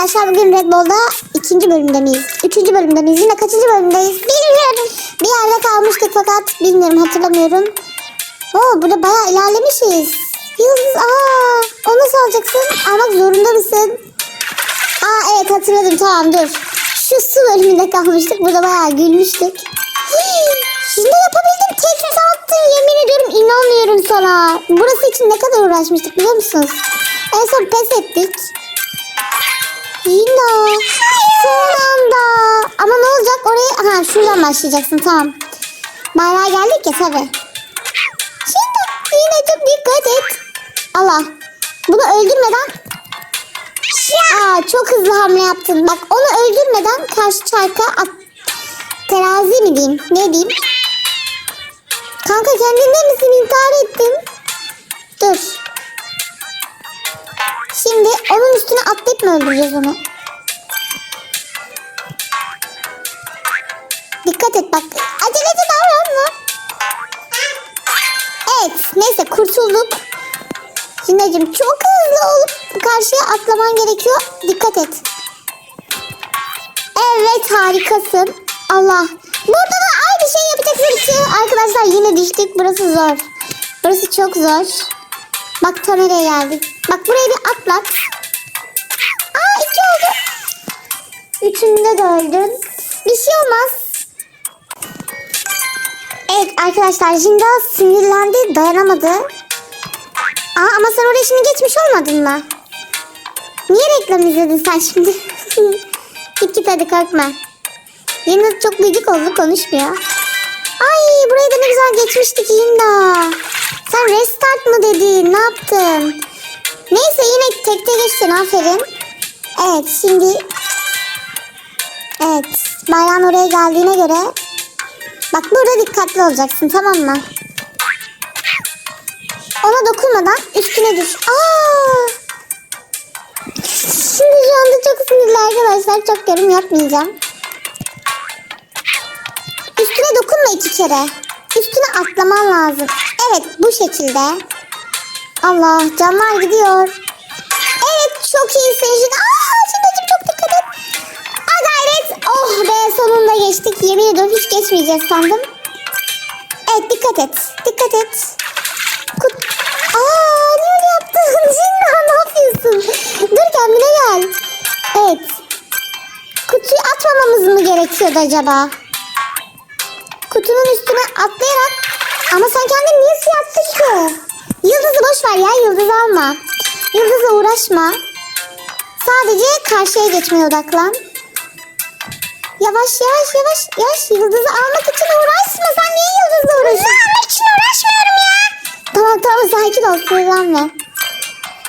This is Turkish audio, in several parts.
arkadaşlar bugün Red Bull'da ikinci bölümde miyiz? Üçüncü bölümde miyiz? Yine kaçıncı bölümdeyiz? Bilmiyorum. Bir yerde kalmıştık fakat bilmiyorum hatırlamıyorum. Oo burada bayağı ilerlemişiz. Yıldız aa onu nasıl alacaksın? Almak zorunda mısın? Aa evet hatırladım tamam dur. Şu su bölümünde kalmıştık. Burada bayağı gülmüştük. Hii, Şimdi yapabildim. Tek attı. Yemin ediyorum inanmıyorum sana. Burası için ne kadar uğraşmıştık biliyor musunuz? En son pes ettik. Yine. Son anda. Ama ne olacak oraya? Ha şuradan başlayacaksın tamam. Bayrağa geldik ya tabii. Şimdi yine çok dikkat et. Allah. Bunu öldürmeden Aa, çok hızlı hamle yaptın. Bak onu öldürmeden karşı çarka at. Terazi mi diyeyim? Ne diyeyim? Kanka kendinde misin? İntihar ettin. Dur. Üstüne atlayıp mı öldüreceğiz onu? Dikkat et bak. Aceleci davranma. Evet. Neyse kurtulduk. Zinacığım çok hızlı olup karşıya atlaman gerekiyor. Dikkat et. Evet harikasın. Allah. Burada da aynı şey yapacaksın ki. Arkadaşlar yine düştük. Burası zor. Burası çok zor. Bak tam geldik. Bak buraya bir atlat. Aa iki oldu. Üçünde de öldün. Bir şey olmaz. Evet arkadaşlar Jinda sinirlendi dayanamadı. Aa ama sen oraya şimdi geçmiş olmadın mı? Niye reklam izledin sen şimdi? git git hadi korkma. Yine çok gıcık oldu konuşmuyor. Ay burayı da ne güzel geçmiştik Yinda. Sen restart mı dedin? Ne yaptın? Neyse yine tekte geçtin aferin. Evet şimdi Evet bayrağın oraya geldiğine göre Bak burada dikkatli olacaksın tamam mı? Ona dokunmadan üstüne düş. Aa! Şimdi şu anda çok sinirli arkadaşlar. Çok yorum yapmayacağım. Üstüne dokunma iki kere. Üstüne atlaman lazım. Evet bu şekilde. Allah canlar gidiyor. Evet çok iyisin. Aa sonunda geçtik. Yemin ediyorum hiç geçmeyeceğiz sandım. Evet dikkat et. Dikkat et. Kut Aa ne öyle yaptın? Zinna ne yapıyorsun? Dur kendine gel. Evet. Kutuyu atmamamız mı gerekiyordu acaba? Kutunun üstüne atlayarak ama sen kendini niye suya attın ki? Yıldızı boş ver ya yıldız alma. Yıldızla uğraşma. Sadece karşıya geçmeye odaklan. Yavaş yavaş yavaş yavaş yıldızı almak için uğraşma. Sen niye yıldızla uğraşıyorsun? almak için uğraşmıyorum ya. Tamam tamam sakin ol sinirlenme.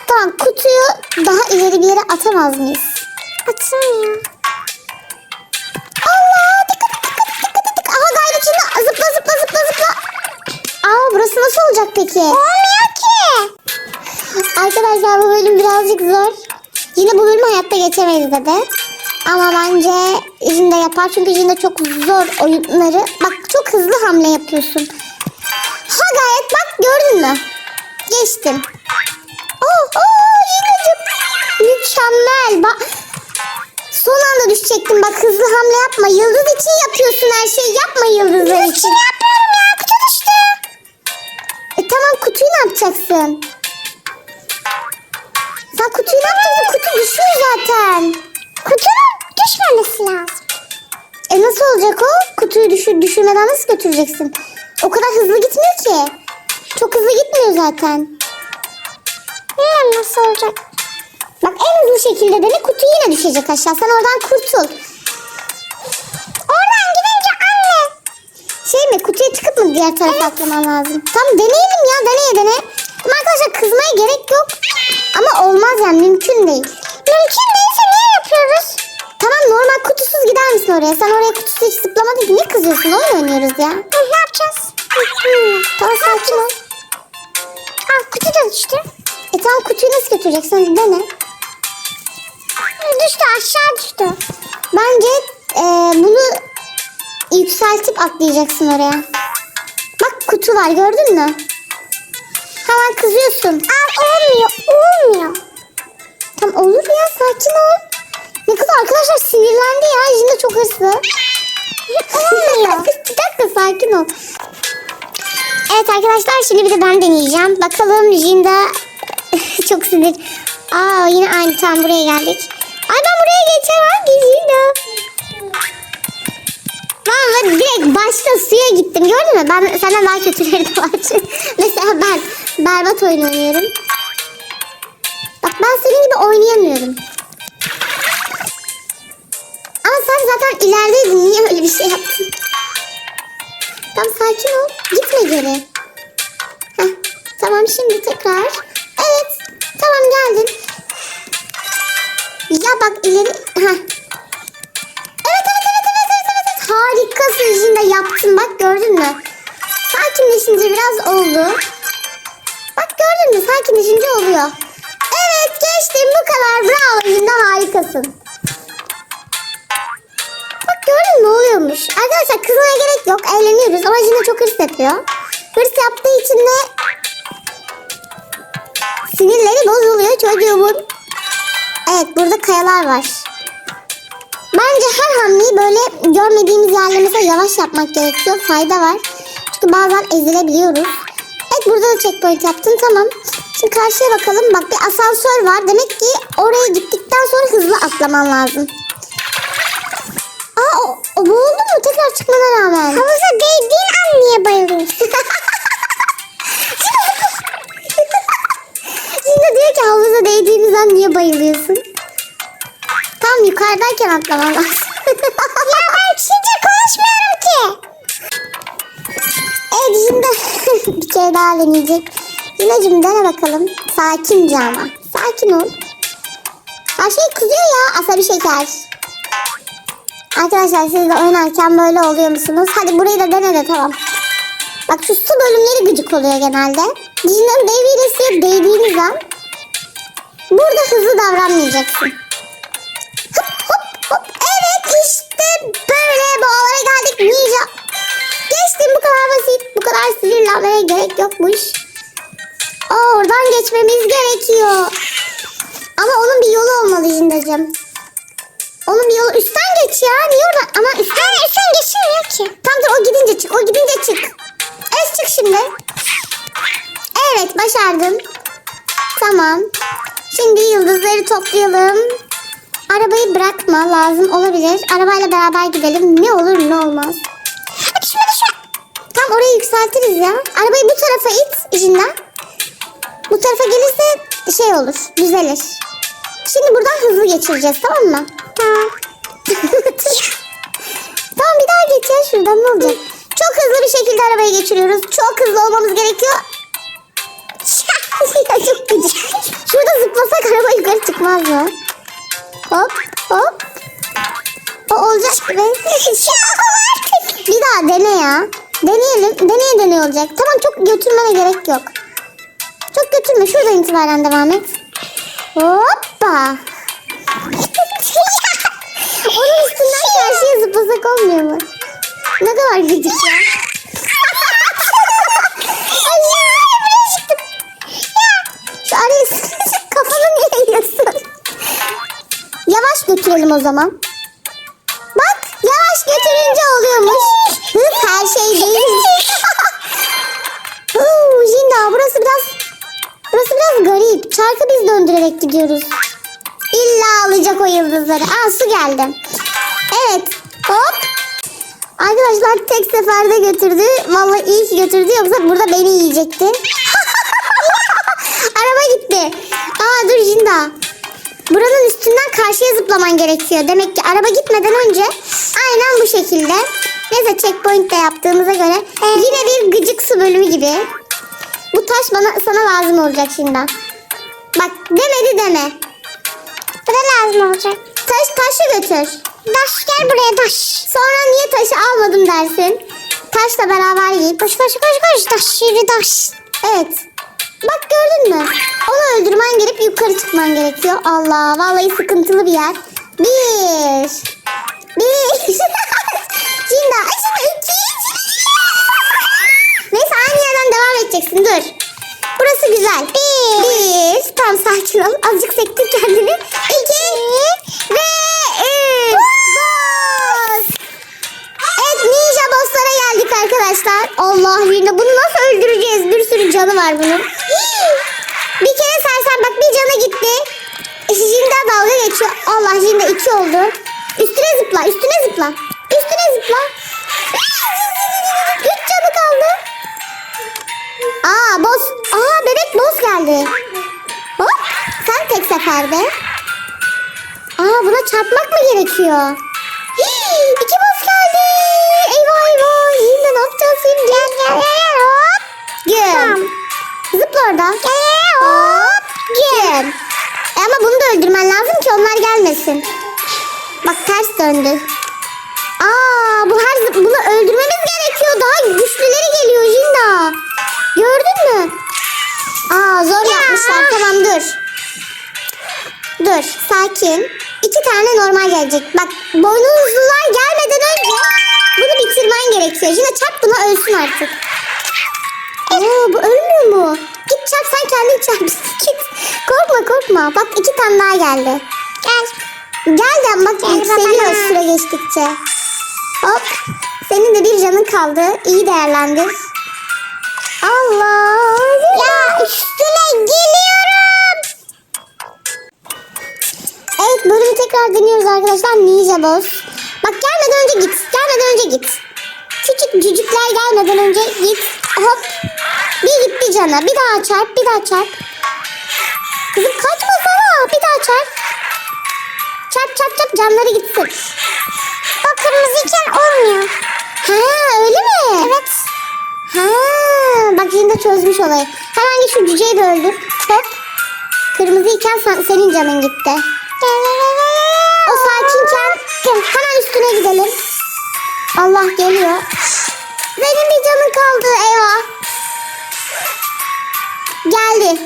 Tamam kutuyu daha ileri bir yere atamaz mıyız? Atılmıyor. Allah dikkat dikkat dikkat dikkat. Aha gayret şimdi zıpla zıpla zıpla zıpla. Aa burası nasıl olacak peki? Olmuyor ki. Arkadaşlar bu bölüm birazcık zor. Yine bu bölümü hayatta geçemeyiz dedi. Ama bence Jin de yapar. Çünkü Jin de çok zor oyunları. Bak çok hızlı hamle yapıyorsun. Ha gayet bak gördün mü? Geçtin. Oh oh Jina'cığım. Mükemmel. Bak. Son anda düşecektim. Bak hızlı hamle yapma. Yıldız için yapıyorsun her şeyi. Yapma yıldızlar için. yapmıyorum ya. Kutu düştü. E tamam kutuyu ne yapacaksın? Sen kutuyu ne yapacaksın? Kutu düşüyor zaten. Kutunun düşmemesi lazım. E nasıl olacak o? Kutuyu düşür, düşürmeden nasıl götüreceksin? O kadar hızlı gitmiyor ki. Çok hızlı gitmiyor zaten. Bilmiyorum nasıl olacak. Bak en hızlı şekilde dene kutu yine düşecek aşağı. Sen oradan kurtul. Oradan gidince anne. Şey mi kutuya çıkıp mı diğer tarafa atlaman lazım? Tamam deneyelim ya deneye dene. Ama arkadaşlar kızmaya gerek yok. Ama olmaz yani mümkün değil. Mümkün? Tamam normal kutusuz gider misin oraya? Sen oraya kutusuz hiç zıplamadın ki. Niye kızıyorsun? Oyun oynuyoruz ya. ne yapacağız? Tamam sakin ol. Al kutu da düştü. E tamam kutuyu nasıl götüreceksin? Dene. Düştü aşağı düştü. Bence e, bunu yükseltip atlayacaksın oraya. Bak kutu var gördün mü? Hemen kızıyorsun. Al olmuyor olmuyor. Tam olur ya sakin ol. Ne kadar arkadaşlar sinirlendi ya. Jinda çok hırslı. Olmuyor. bir dakika sakin ol. Evet arkadaşlar şimdi bir de ben deneyeceğim. Bakalım Jinda çok sinir. Aa yine aynı tam buraya geldik. Ay ben buraya geçemem ki Jinda. Valla direkt başta suya gittim gördün mü? Ben senden daha kötüleri de var. Mesela ben berbat oyun oynuyorum. Bak ben senin gibi oynayamıyorum. Ama sen zaten ilerideydin. Niye öyle bir şey yaptın? Tamam sakin ol. Gitme geri. Heh, tamam şimdi tekrar. Evet. Tamam geldin. Ya bak ileri. Heh. Evet evet evet evet evet evet. evet. Harikasın şimdi yaptın bak gördün mü? Sakinleşince biraz oldu. Bak gördün mü sakinleşince oluyor. Evet geçtim bu kadar bravo Linda harikasın. Mü oluyormuş. Arkadaşlar kızmaya gerek yok eğleniyoruz ama Linda çok hırs yapıyor. Hırs yaptığı için de sinirleri bozuluyor çocuğumun. Evet burada kayalar var. Bence her hamleyi böyle görmediğimiz yerlere mesela yavaş yapmak gerekiyor. Fayda var. Çünkü bazen ezilebiliyoruz. Evet burada da checkpoint yaptın tamam. Şimdi karşıya bakalım. Bak bir asansör var. Demek ki oraya gittikten sonra hızlı atlaman lazım. Aa o, boğuldu mu tekrar çıkmana rağmen? Havuza değdiğin an niye bayılıyorsun? Şimdi diyor ki havuza değdiğimiz an niye bayılıyorsun? Tam yukarıdayken atlaman lazım. ya ben Çince konuşmuyorum ki. Evet şimdi bir kere daha deneyecek. Yinacım dene bakalım. Sakince ama. Sakin ol. Her şey kızıyor ya asabi şeker. Arkadaşlar siz de oynarken böyle oluyor musunuz? Hadi burayı da dene de tamam. Bak şu su bölümleri gıcık oluyor genelde. Dişinin deviyle suya değdiğiniz an burada hızlı davranmayacaksın. Hop hop hop. Evet işte böyle boğalara geldik ninja. Geçtim bu kadar basit. Bu kadar sinirlenmeye gerek yokmuş. Aa, oradan geçmemiz gerekiyor. Ama onun bir yolu olmalı Jindacığım. Bir yolu üstten geç ya. Niye oradan? Ama üstten, üstten geçmiyor ki. Tamam dur o gidince çık. O gidince çık. Evet çık şimdi. Evet başardın. Tamam. Şimdi yıldızları toplayalım. Arabayı bırakma lazım olabilir. Arabayla beraber gidelim. Ne olur ne olmaz. Hadi şöyle şu. Tam orayı yükseltiriz ya. Arabayı bu tarafa it izinden. Bu tarafa gelirse şey olur. Düzelir. Şimdi buradan hızlı geçireceğiz tamam mı? Tamam. bir daha geç ya şuradan ne olacak? Çok hızlı bir şekilde arabayı geçiriyoruz. Çok hızlı olmamız gerekiyor. çok gıcık. Şurada zıplasak araba yukarı çıkmaz mı? Hop hop. O olacak gibi. bir daha dene ya. Deneyelim. Deneye deneye olacak. Tamam çok götürmene gerek yok. Çok götürme. Şuradan itibaren devam et. Hoppa. Onun üstünden karşıya zıplasak olmuyor mu? Ne kadar gıcık ya. Araya kafanı niye yiyorsun? Yavaş götürelim o zaman. Bak yavaş götürünce oluyormuş. Hız her şey değil. Huu, Jinda burası biraz burası biraz garip. Çarkı biz döndürerek gidiyoruz. İlla alacak o yıldızları. Aa su geldi. Evet. Hop. Arkadaşlar tek seferde götürdü. Vallahi iyi ki götürdü yoksa burada beni yiyecekti. Araba gitti. Aa dur Jinda. Buranın üstünden karşıya zıplaman gerekiyor. Demek ki araba gitmeden önce aynen bu şekilde. Neyse checkpoint de yaptığımıza göre yine bir gıcık su bölümü gibi. Bu taş bana sana lazım olacak şimdi. Bak demedi deme. Lazım olacak. Taş taşı götür. Taş gel buraya taş. Sonra niye taşı almadım dersin. Taşla beraber giy. Koş koş koş koş. Taş yürü taş. Evet. Bak gördün mü? Onu öldürmen gerek yukarı çıkman gerekiyor. Allah vallahi sıkıntılı bir yer. Bir. Bir. Şimdi şimdi iki. Neyse aynı yerden devam edeceksin dur. Burası güzel. Bir. Bir. Tam sakin ol. Azıcık sektir kendini. İki. Ve üç. Boss. Evet ninja bosslara geldik arkadaşlar. Allah birine bunu nasıl öldüreceğiz? Bir sürü canı var bunun. Bir kere sarsan bak bir cana gitti. E, Jinda dalga geçiyor. Allah Jinda iki oldu. Üstüne zıpla, üstüne zıpla. Üstüne zıpla. Üç canı kaldı. Aa boss Aa bebek boss geldi. Hop sen tek seferde. Aa buna çarpmak mı gerekiyor? Hii, İki boss geldi. Eyvah eyvah. Şimdi ne yapacağız şimdi? Gel gel gel hop. Güm. Zıpla oradan. Gel hop. Güm. E ama bunu da öldürmen lazım ki onlar gelmesin. Bak ters döndü. Aa bu her bunu öldürmemiz gerekiyor. Daha güçlüleri geliyor Jinda. Gördün mü? Aa zor yapmışlar. Tamam dur. Dur sakin. İki tane normal gelecek. Bak boynuzlular gelmeden önce bunu bitirmen gerekiyor. Yine çarp buna ölsün artık. Oo bu ölmüyor mu? Git çarp sen kendin çarp. Git. Korkma korkma. Bak iki tane daha geldi. Gel. Gel de bak Gel yükseliyor süre geçtikçe. Hop. Senin de bir canın kaldı. İyi değerlendir. Allah. Ya üstüne geliyorum. Evet bölümü tekrar deniyoruz arkadaşlar. Ninja Boss. Bak gelmeden önce git. Gelmeden önce git. Küçük cücükler gelmeden önce git. Hop. Bir gitti cana. Bir daha çarp. Bir daha çarp. Kızım kaçmasana. Bir daha çarp. Çarp çarp çarp canları gitsin. O kırmızıyken olmuyor. Ha öyle mi? Evet. Ha, bak de çözmüş olayı. Hemen git şu cüceyi de öldür. Hop. Kırmızıyken sen, senin canın gitti. O sakinken hemen üstüne gidelim. Allah geliyor. Benim bir canım kaldı eyvah. Geldi.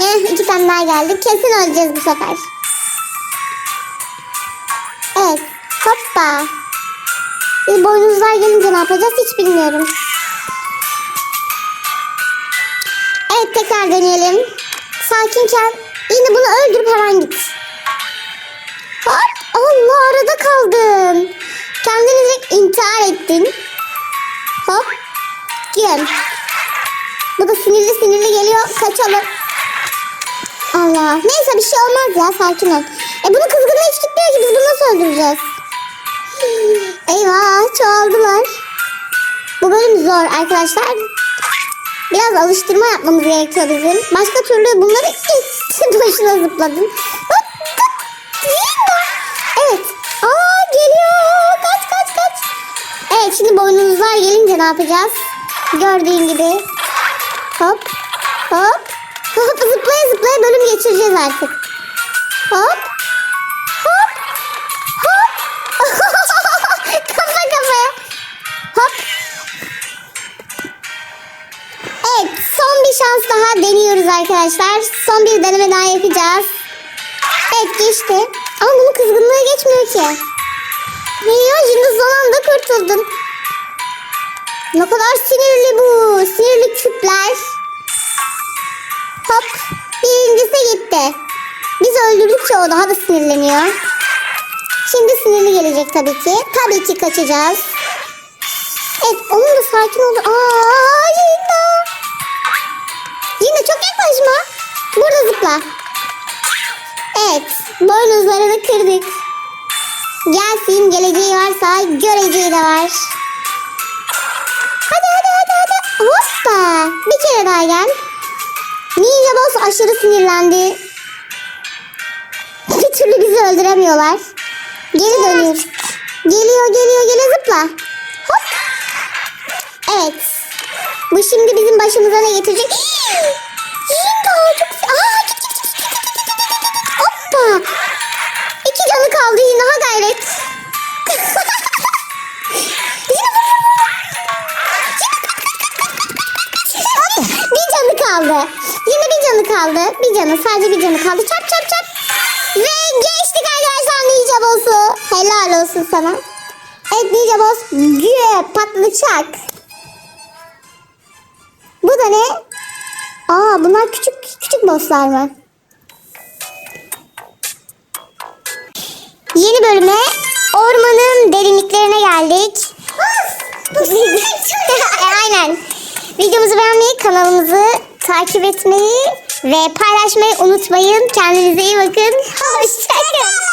Eh, iki tane daha geldi. Kesin öleceğiz bu sefer. Evet. Hoppa. Boynuzlar gelince ne yapacağız hiç bilmiyorum. Evet tekrar deneyelim. Sakinken yine bunu öldürüp hemen git. Hop Allah arada kaldın. Kendini direkt intihar ettin. Hop. Gel. Bu da sinirli sinirli geliyor. Kaçalım. Allah. Neyse bir şey olmaz ya sakin ol. E bunun kızgınlığı hiç gitmiyor ki biz bunu nasıl öldüreceğiz? Eyvah çoğaldılar. Bu bölüm zor arkadaşlar. Biraz alıştırma yapmamız gerekiyor bizim. Başka türlü bunları ilk başına zıpladın. Evet. Aa geliyor. Kaç kaç kaç. Evet şimdi boynuzlar gelince ne yapacağız? Gördüğün gibi. Hop. Hop. Hop zıplaya zıplaya bölüm geçireceğiz artık. Hop. Evet son bir şans daha deniyoruz arkadaşlar. Son bir deneme daha yapacağız. Evet geçti. Ama bunun kızgınlığı geçmiyor ki. Ya şimdi son anda kurtuldum. Ne kadar sinirli bu. Sinirli küpler. Hop. Birincisi gitti. Biz öldürdükçe o daha da sinirleniyor. Şimdi sinirli gelecek tabii ki. Tabii ki kaçacağız. Evet onun da sakin ol. Aa yine. Yaklaşma. Burada zıpla. Evet. Boynuzlarını kırdık. Gelsin geleceği varsa göreceği de var. Hadi hadi hadi hadi. Hoppa. Bir kere daha gel. Ninja Boss aşırı sinirlendi. Bir türlü bizi öldüremiyorlar. Geri dönüyor. Geliyor geliyor geliyor zıpla. Hop. Evet. Bu şimdi bizim başımıza ne getirecek? Jinga çok... Aa, git, git. Hoppa. İki canı kaldı yine ha gayret. Bir canı kaldı. Yine bir canı kaldı. Bir canı sadece bir canı kaldı. Çap çap çap. Ve geçtik arkadaşlar Ninja Boss'u. Helal olsun sana. Evet Ninja Boss. Gü patlıçak. Bu da ne? Aa bunlar küçük küçük bosslar mı? Yeni bölüme ormanın derinliklerine geldik. E, Aynen. Videomuzu beğenmeyi, kanalımızı takip etmeyi ve paylaşmayı unutmayın. Kendinize iyi bakın. Hoşçakalın.